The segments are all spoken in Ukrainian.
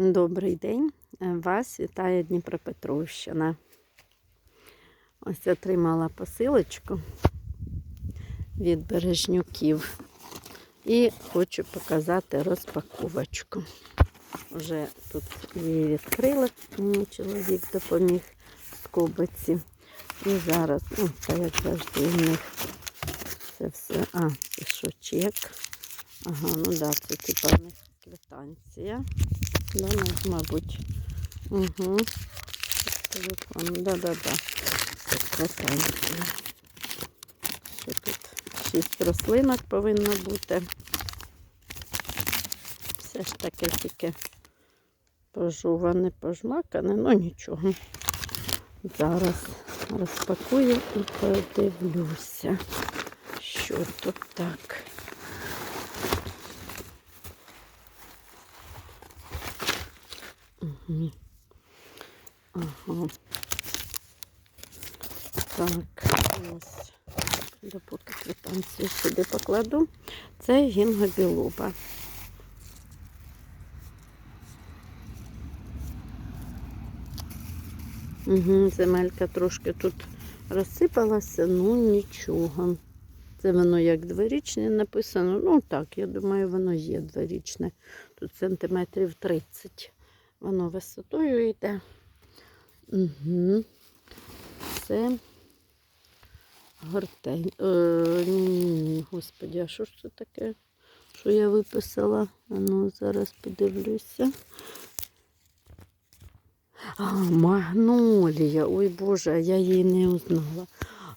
Добрий день. Вас вітає Дніпропетровщина. Ось отримала посилочку від бережнюків. І хочу показати розпаковочку. Вже тут її відкрили, мені чоловік допоміг з кубиці. І зараз, ну, це як завжди у них це все. А, це що, чек. Ага, ну да, це типа в квитанція. Да, ну, мабуть. Угу. Телефон. Да-да-да. Що тут? Шість рослинок повинно бути. Все ж таке тільки пожуване, пожмакане, ну нічого. Зараз розпакую і подивлюся, що тут так. Ага. Так, ось. Допоки квитанцію сюди покладу. Це гінгобілуба. Угу, земелька трошки тут розсипалася, ну нічого. Це воно як дворічне написано. Ну так, я думаю, воно є дворічне. Тут сантиметрів 30. Воно висотою йде. Угу. Це гортень. Е, ні, ні, ні, господи, а що ж це таке? Що я виписала? Ну, зараз подивлюся. А, магнолія. Ой Боже, я її не узнала.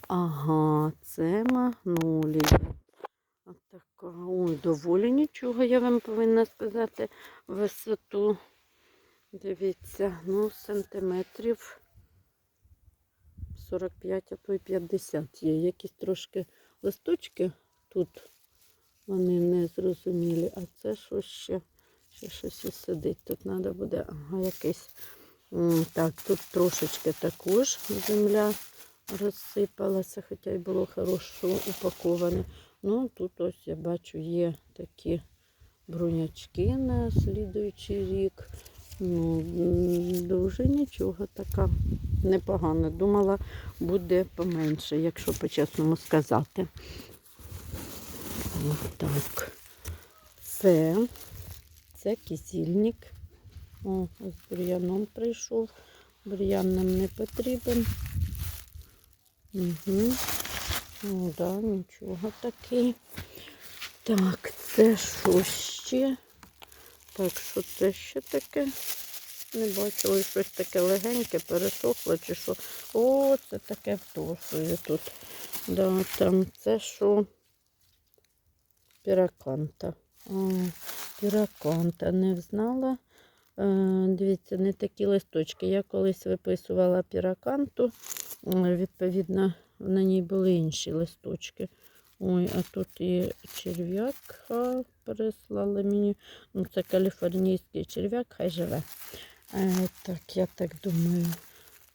Ага, це магнолія. Така. Ой, доволі нічого, я вам повинна сказати, висоту. Дивіться, ну, сантиметрів 45, а то й 50 є. Якісь трошки листочки тут вони не зрозумілі, а це що ще? Ще щось і сидить. Тут треба буде ага, якийсь. Так, тут трошечки також земля розсипалася, хоча й було хорошо упаковане. Ну, тут ось я бачу, є такі брунячки на слідуючий рік. Ну, дуже нічого така непогана. Думала, буде поменше, якщо по-чесному сказати. Ось так. Це, це кисільник. О, з бур'яном прийшов. Бур'ян нам не потрібен. Угу. Ну, да, нічого такий. Так, це що ще? Так, що це ще таке? Не ось щось таке легеньке, пересохло чи що. О, це таке втошує тут. Да, там це що? Піраканта. О, піраканта. Не знала. Е, дивіться, не такі листочки. Я колись виписувала піраканту, е, відповідно, на ній були інші листочки. Ой, а тут і черв'як а, прислали мені. Ну, це каліфорнійський черв'як, хай живе. Е, так, я так думаю.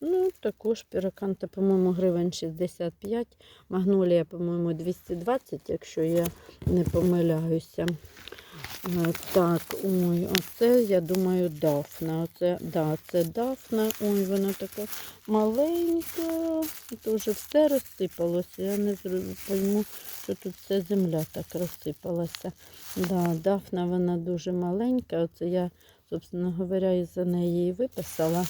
Ну, також піраканта, по-моєму, гривень 65. Магнолія, по-моєму, 220, якщо я не помиляюся. Е, Так, ой, оце, я думаю, дафна. Оце, да, це дафна. Ой, вона така маленька. Дуже все розсипалося. Я не пойму, що тут вся земля так розсипалася. Да, дафна вона дуже маленька. Оце я, собственно говоря, із-за неї і виписала.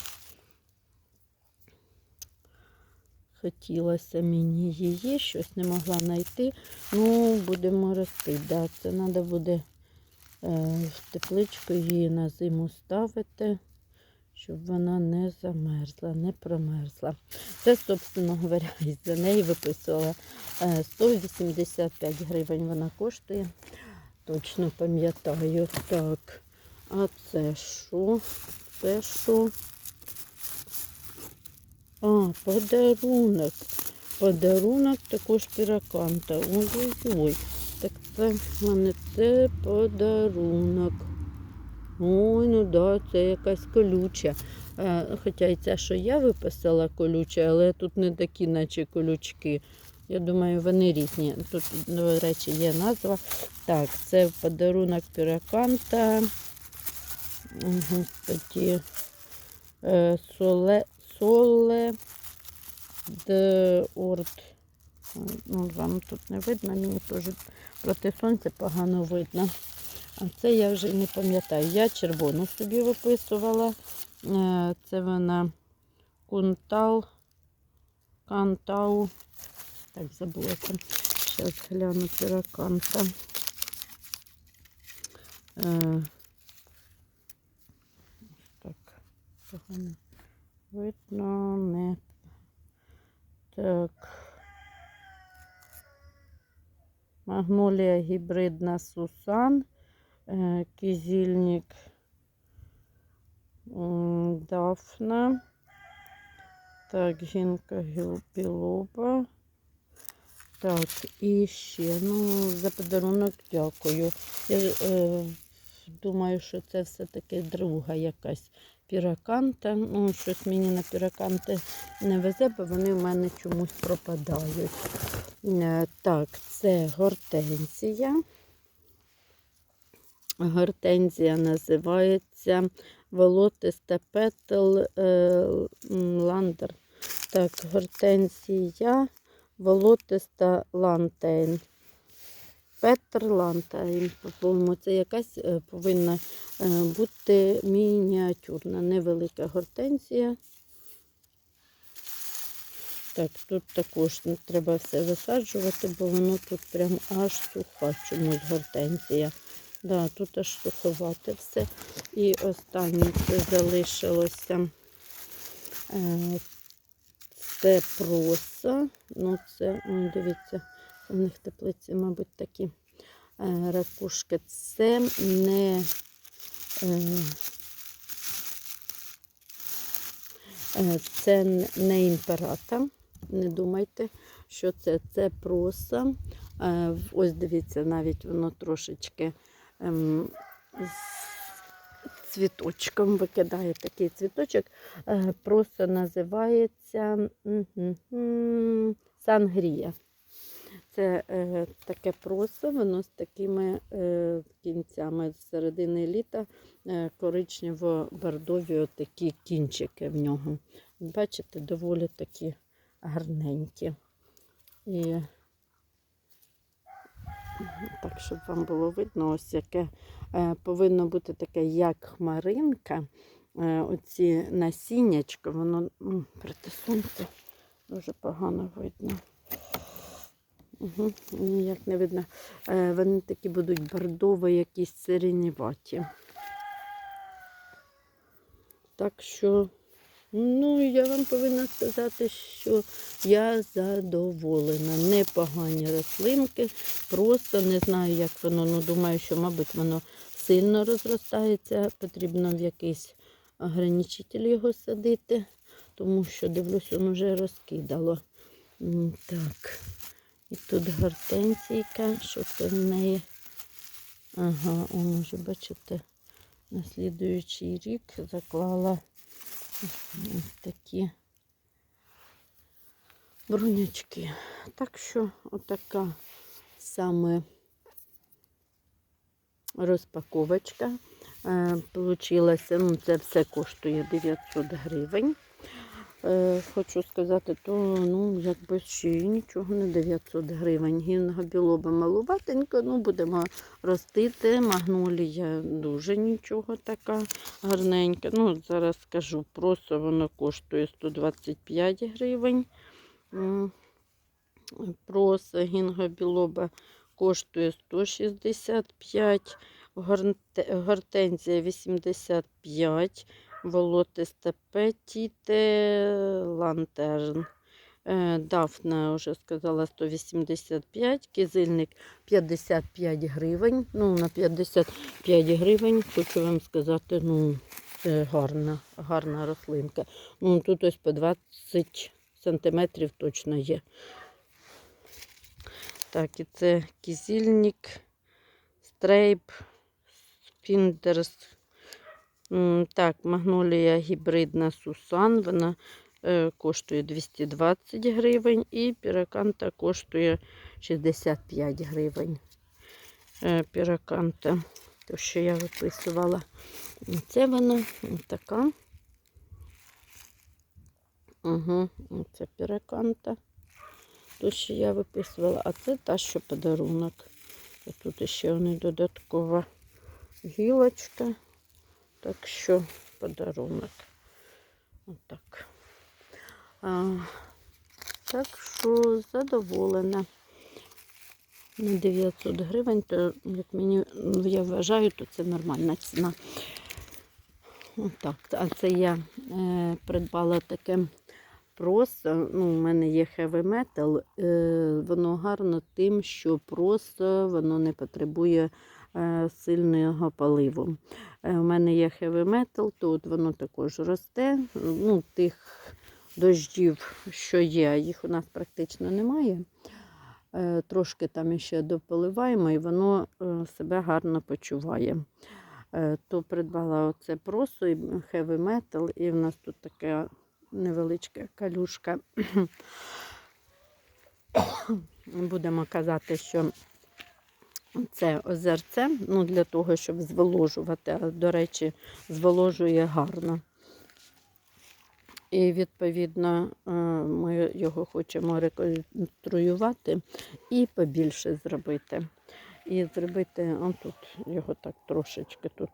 Хотілося мені її, щось не могла знайти. Ну, будемо рости. Да, це треба буде в тепличку її на зиму ставити, щоб вона не замерзла, не промерзла. Це, собственно говоря, із-за неї виписувала е, 185 гривень вона коштує. Точно пам'ятаю. Так, а це що? Це що? А, подарунок. Подарунок також піраканта. Ой-ой-ой. Так це в мене це подарунок. Ой, ну да, це якась колюча. Е, Хоча і ця, що я виписала колюча, але тут не такі, наче колючки. Я думаю, вони різні. Тут, до речі, є назва. Так, це подарунок піраканта. Тоді е, соле, соле де орд. Ну, вам тут не видно, мені теж проти сонця погано видно. А це я вже не пам'ятаю. Я червону собі виписувала. Е, Це вона кунтал, кантау. Так, забулася. Зараз гляну піраканта. Е, Так, погано видно, не так. Магнолія гібридна Сусан, е, кизільник Дафна. Так, жінка білоба. Так, і ще, ну, за подарунок дякую. Я е, думаю, що це все-таки друга якась піраканта. Ну, щось мені на піраканти не везе, бо вони в мене чомусь пропадають. Е, Так, це гортензія. Гортензія називається волотиста петел е, ландер. Так, гортензія, волотиста лантейн. Петр Лантайн, по-моєму, це якась е, повинна е, бути мініатюрна, невелика гортензія. Так, тут також не треба все висаджувати, бо воно тут прям аж суха чомусь гортензія. Да, тут аж суховате все. І останнє це залишилося. Е, Це проса. Ну, це, дивіться, у них теплиці, мабуть, такі е, ракушки. Це не. е, е, Це не імперата. Не думайте, що це. Це проса. Ось дивіться, навіть воно трошечки ем, з цвіточком викидає такий цвіточок. Просто називається сангрія. Це е, таке просо, воно з такими е, кінцями з середини літа е, коричнево-бордові отакі кінчики в нього. Бачите, доволі такі гарненькі. І так, щоб вам було видно, ось яке е, повинно бути таке, як хмаринка. Е, оці насіннячко, воно проти сонця дуже погано видно. Угу, ніяк не видно. Е, вони такі будуть бордово, якісь сиреніваті. Так що, ну, я вам повинна сказати, що я задоволена. Непогані рослинки. Просто не знаю, як воно. Ну, думаю, що, мабуть, воно сильно розростається. Потрібно в якийсь ограничитель його садити, тому що, дивлюсь, воно вже розкидало. Так. І тут гортензійка, що це в неї. Ага, он уже, бачите, на слідуючий рік заклала ось такі брунячки. Так що отака саме розпаковочка. Е, Получилася, ну це все коштує 900 гривень. Е, Хочу сказати, то ну, якби ще нічого не 900 гривень. Гінного білоба малуватенько, ну будемо ростити. Магнолія дуже нічого така гарненька. Ну, зараз скажу, просто воно коштує 125 гривень. Проса гінго білоба коштує 165, горнте- гортензія 85 волотисте петіте лантерн. Е, Дафна, вже сказала, 185, кизильник 55 гривень. Ну, на 55 гривень, хочу вам сказати, ну, це гарна, гарна рослинка. Ну, тут ось по 20 сантиметрів точно є. Так, і це кизильник, стрейп, спіндерс, Так, магнолія гібридна Сусан, вона е, коштує 220 гривень і піраканта коштує 65 гривень. Е, піраканта, то що я виписувала. Це вона така. Угу, це піраканта. Ту, що я виписувала, а це та, що подарунок. Тут ще вони додаткова гілочка. Так що подарунок. Отак. А, так що задоволена. На 900 гривень, то як мені ну, я вважаю, то це нормальна ціна. Отак. А це я е, придбала таке просто. Ну, у мене є heavy metal. Е, воно гарно тим, що просто воно не потребує сильного поливу. Е, у мене є heavy metal, тут воно також росте. Ну, тих дощів, що є, їх у нас практично немає. Е, Трошки там ще дополиваємо, і воно е, себе гарно почуває. Е, То придбала оце просо і heavy metal, і в нас тут така невеличка калюшка. Будемо казати, що це озерце ну, для того, щоб зволожувати. А, до речі, зволожує гарно. І, відповідно, е, ми його хочемо реконструювати і побільше зробити. І зробити отут його так трошечки тут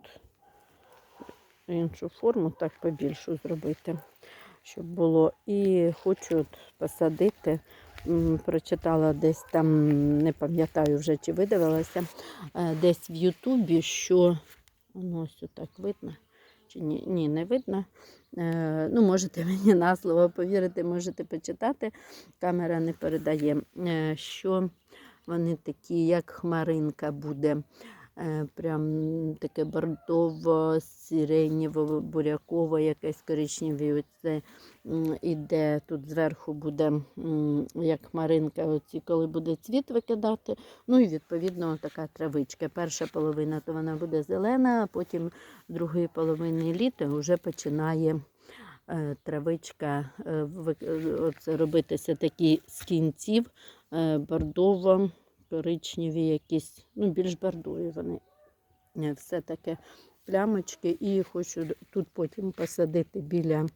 іншу форму, так побільшу зробити, щоб було. І хочу посадити, прочитала десь там, не пам'ятаю вже, чи видивилася, е, десь в Ютубі, що ну, ось так видно. Ні, ні, не видно. Е, ну, можете мені на слово повірити, можете почитати. Камера не передає, е, що вони такі, як хмаринка буде. Е, Прям таке бордово, сиренєво, буряково, якесь коричневе. Оце іде тут зверху буде як хмаринка, оці, коли буде цвіт викидати. Ну і відповідно така травичка. Перша половина то вона буде зелена, а потім другої половини літа вже починає е, травичка е, оце робитися такі з кінців бордово коричневі якісь, ну, більш бордові вони. Е, Все таке плямочки. І хочу тут потім посадити біля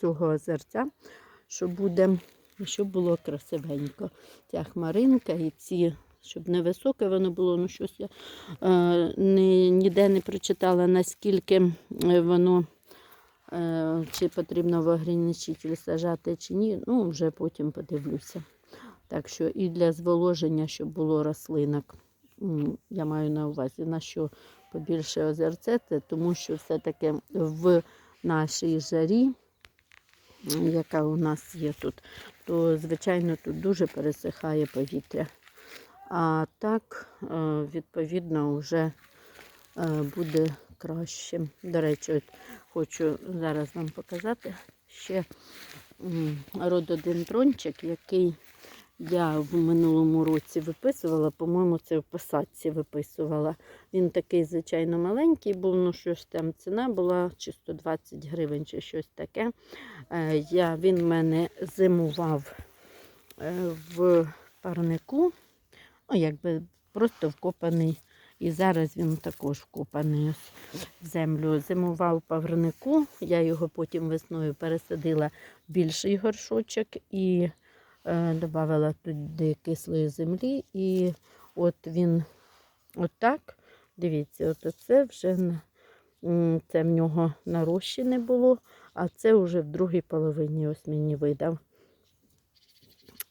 цього озерця, щоб буде, щоб було красивенько. Ця хмаринка і ці, щоб не високе воно було, ну щось я е, ні, ніде не прочитала, наскільки е, воно. е, Чи потрібно вограничитель сажати, чи ні, ну вже потім подивлюся. Так що і для зволоження, щоб було рослинок, я маю на увазі, на що побільше озерце, це тому що все-таки в нашій жарі, яка у нас є тут, то, звичайно, тут дуже пересихає повітря. А так, е, відповідно, вже е, буде краще. До речі, от хочу зараз вам показати ще рододендрончик, який я в минулому році виписувала, по-моєму, це в посадці виписувала. Він такий, звичайно, маленький був, ну що ж там ціна була чи 120 гривень, чи щось таке. Е, Я, він в мене зимував е, в парнику, ну, якби просто вкопаний. І зараз він також вкопаний в землю. Зимував парнику, я його потім весною пересадила в більший горшочок і е, додавала туди кислої землі. І от він отак, дивіться, от це вже це в нього нарощене було, а це вже в другій половині ось мені видав.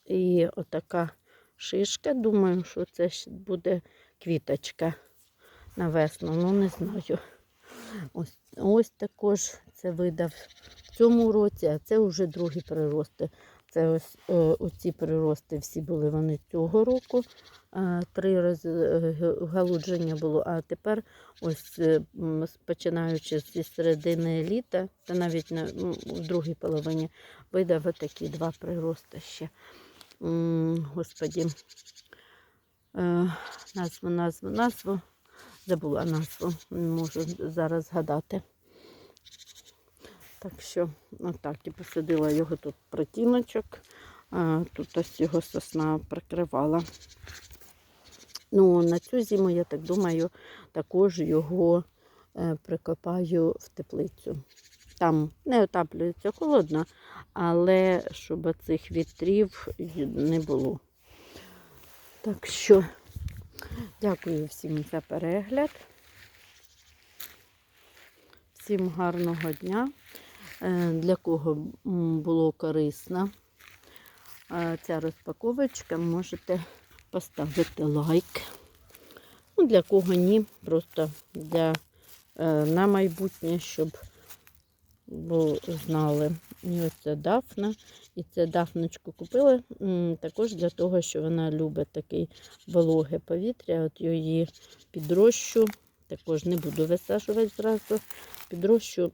І отака шишка, думаю, що це ще буде квіточка на весну, ну не знаю. Ось, ось також це видав в цьому році, а це вже другі прирости. Це ось е, оці прирости всі були вони цього року. Три рази е, галудження було, а тепер ось е, починаючи зі середини літа, та навіть на, в другій половині видав такі два прирости ще. Господі, назву, назву, назву. Забула назву, можу зараз згадати. Так що, отак, і посадила його тут протіночок. Тут ось його сосна прикривала. Ну, на цю зиму, я так думаю, також його е, прикопаю в теплицю. Там не отаплюється холодно, але щоб цих вітрів не було. Так що, дякую всім за перегляд. Всім гарного дня. Е, Для кого було корисно ця розпаковочка, можете поставити лайк. Ну, для кого ні, просто для, е, на майбутнє, щоб знали. І оце дафна. І це дафночку купила також для того, що вона любить таке вологе повітря. От її підрощу. Також не буду висаджувати зразу. Підрощу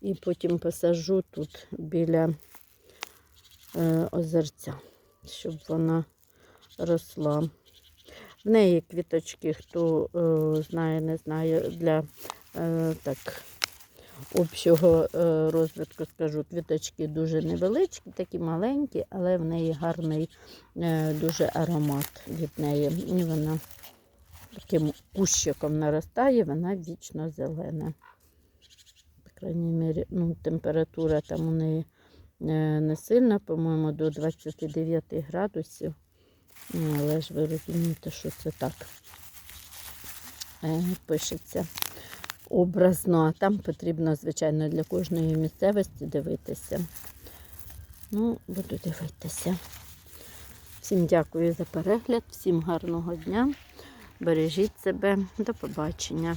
і потім посажу тут біля е, озерця, щоб вона росла. В неї квіточки, хто е, знає, не знає, для е, так, общого е, розвитку скажу, квіточки дуже невеличкі, такі маленькі, але в неї гарний е, дуже аромат від неї. І вона таким кущиком наростає, вона вічно зелена. Крайній мірі, ну, температура там у неї е, не сильна, по-моєму, до 29 градусів. Ну, Але ж ви розумієте, що це так е, пишеться образно, а там потрібно, звичайно, для кожної місцевості дивитися. Ну, буду дивитися. Всім дякую за перегляд, всім гарного дня. Бережіть себе, до побачення.